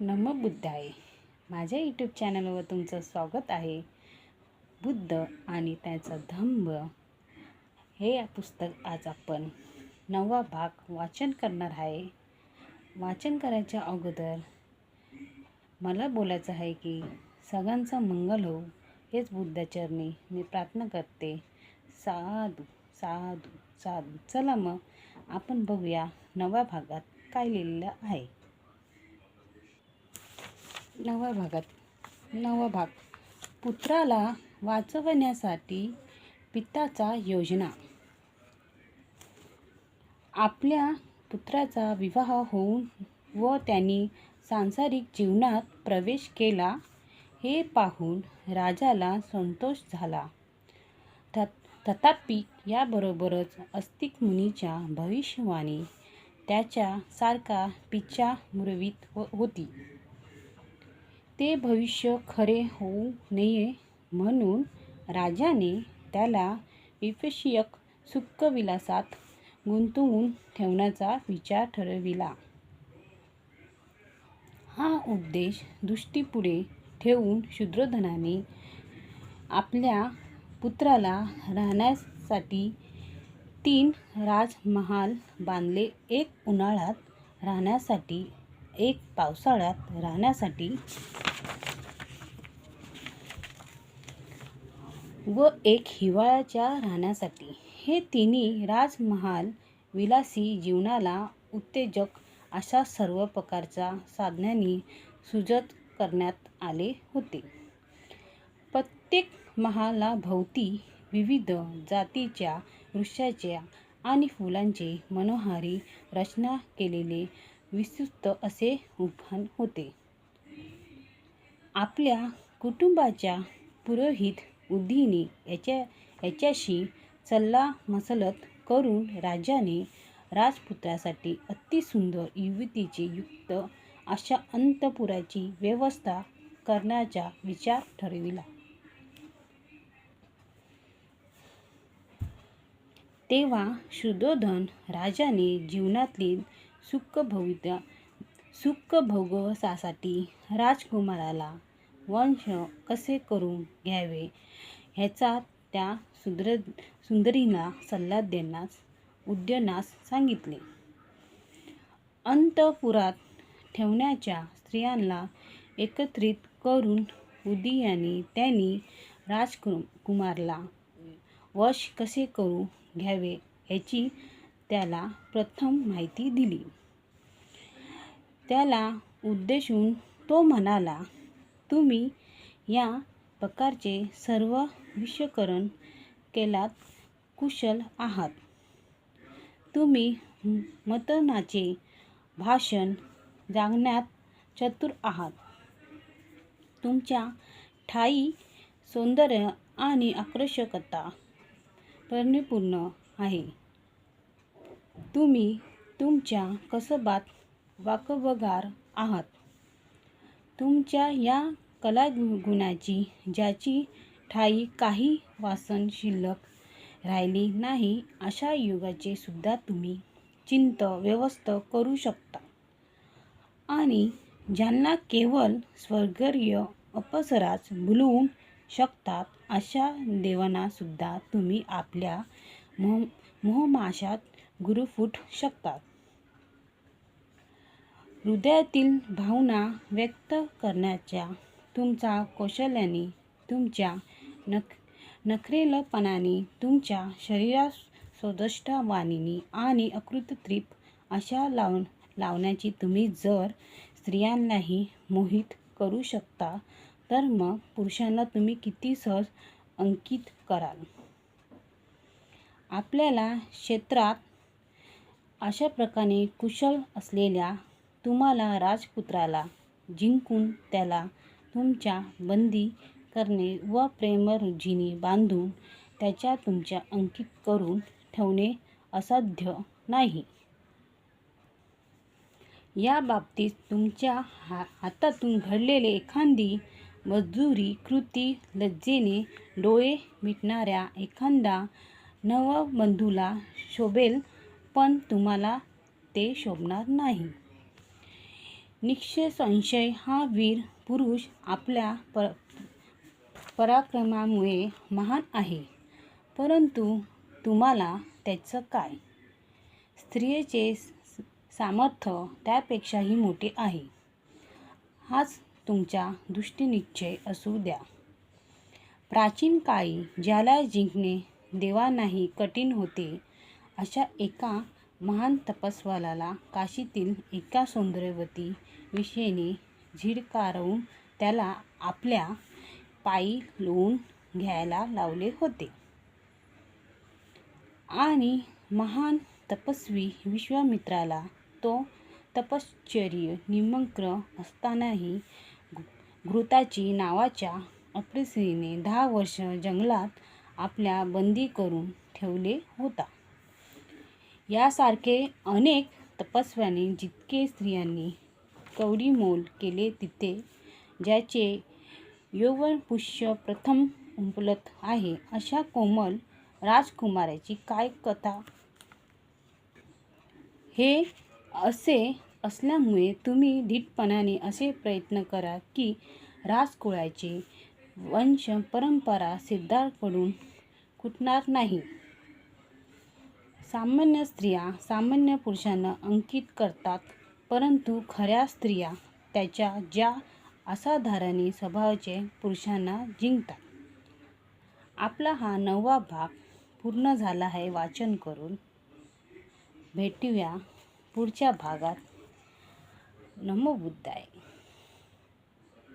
नम बुद्धाय. माझ्या यूट्यूब चॅनलवर तुमचं स्वागत आहे. बुद्ध आणि त्याचा धम्म हे पुस्तक आज आपण नववा भाग वाचन करणार आहे. वाचन करायच्या अगोदर मला बोलायचं आहे की सगळ्यांचं मंगल हो हेच बुद्धाचरणी मी प्रार्थना करते. साधू साधू साधू. चला मग आपण बघूया नव्या भागात काय लिहिलेलं आहे. नवव्या भागात. नववा भाग. पुत्राला वाचवण्यासाठी पिताचा योजना. आपल्या पुत्राचा विवाह होऊन व त्यांनी सांसारिक जीवनात प्रवेश केला हे पाहून राजाला संतोष झाला. तथापि याबरोबरच अस्तिक मुनीच्या भविष्यवाणी त्याच्यासारखा पिच्छा मुरवीत हो होती. ते भविष्य खरे होऊ नये म्हणून राजाने त्याला विपश्यक सुखविलासात गुंतवून ठेवण्याचा विचार ठरविला. हा उद्देश दृष्टीपुढे ठेवून शूद्रोधनाने आपल्या पुत्राला राहण्यासाठी तीन राजमहाल बांधले. एक उन्हाळ्यात राहण्यासाठी एक पावसाळ्यात राहण्यासाठी व एक हिवाळ्याच्या राहण्यासाठी. हे तिन्ही राजमहाल विलासी जीवनाला उत्तेजक अशा सर्व प्रकारच्या साधनांनी सुजत करण्यात आले होते. प्रत्येक महालाभोवती विविध जातीच्या वृक्षाच्या आणि फुलांचे मनोहारी रचना केलेले विस्तृत असे उभान होते. आपल्या कुटुंबाच्या पुरोहित उदीने याच्या याच्याशी सल्लामसलत करून राजाने राजपुत्रासाठी अतिसुंदर युवतीचे युक्त अशा अंतपुराची व्यवस्था करण्याचा विचार ठरविला. तेव्हा शुद्धोधन राजाने जीवनातील सुखभोगिता सुखभोगसासाठी राजकुमाराला वंश कसे करून घ्यावे ह्याचा त्या सुंदर सुंदरीला सल्ला देण्यास उद्यनास सांगितले. अंतपुरात ठेवण्याच्या स्त्रियांना एकत्रित करून उदियाने त्यांनी राजकुमारला वश कसे करू घ्यावे याची त्याला प्रथम माहिती दिली. त्याला उद्देशून तो म्हणाला तुम्ही या प्रकारचे सर्व विषकरण केलात कुशल आहात. तुम्ही मतनाचे भाषण जागण्यात चतुर आहात. तुमच्या ठाई सौंदर्य आणि आकर्षकता परिपूर्ण आहे. तुम्ही तुमच्या कसबात वाकबगार आहात. तुमच्या या कलागुणाची ज्याची ठाई काही वासन शिल्लक राहिली नाही अशा युगाचे सुद्धा तुम्ही चिंत व्यवस्थ करू शकता. आणि ज्यांना केवळ स्वर्गीय अपसराच भुलवून शकतात अशा देवांनासुद्धा तुम्ही आपल्या मोह मोहमाशात गुरु फुट शकतात. हृदयातील भावना व्यक्त करण्याच्या तुमच्या कौशल्याने तुमच्या नख नखरेलपणाने तुमच्या शरीरा सौदष्टावाणीने आणि अकृत्रिप अशा लाव लावण्याची तुम्ही जर स्त्रियांनाही मोहित करू शकता तर मग पुरुषांना तुम्ही किती सहज अंकित कराल? आपल्याला क्षेत्रात अशा प्रकारे कुशल असलेल्या तुम्हाला राजपुत्राला जिंकून त्याला तुमच्या बंदी करणे व प्रेमरुजीने बांधून त्याच्या तुमच्या अंकित करून ठेवणे असाध्य नाही. या बाबतीत तुमच्या हा हातातून घडलेले एखादी मजुरी कृती लज्जेने डोळे मिटणाऱ्या एखादा नवबंधूला शोभेल पण तुम्हाला ते शोभणार नाही. निश्चय संशय हा वीर पुरुष आपल्या प पराक्रमामुळे महान आहे. परंतु तुम्हाला त्याचं काय? स्त्रियेचे सामर्थ्य त्यापेक्षाही मोठे आहे. हाच तुमच्या दृष्टीनिश्चय असू द्या. प्राचीन काळी ज्याला जिंकणे देवांनाही कठीण होते अशा एका महान तपस्वाला काशीतील एका सौंदर्यवती विषयीने झिडकारवून त्याला आपल्या पायी लोवून घ्यायला लावले होते. आणि महान तपस्वी विश्वामित्राला तो तपश्चर्य निमग्न असतानाही घृताची नावाच्या अप्रिसीने दहा वर्ष जंगलात आपल्या बंदी करून ठेवले होता. यासारखे अनेक तपस्व्यांनी जितके स्त्रियांनी कवडीमोल केले तिथे ज्याचे यौवनपुष्य प्रथम उमलत आहे अशा कोमल राजकुमाराची काय कथा? हे असे असल्यामुळे तुम्ही धीटपणाने असे प्रयत्न करा की राजकुळाचे वंश परंपरा सिद्धार्थकडून कुटणार नाही. सामान्य स्त्रिया सामान्य पुरुषांना अंकित करतात परंतु खऱ्या स्त्रिया त्याच्या ज्या असाधारण स्वभावाचे पुरुषांना जिंकतात. आपला हा नववा भाग पूर्ण झाला आहे वाचन करून. भेटूया पुढच्या भागात. नमो बुद्धाय.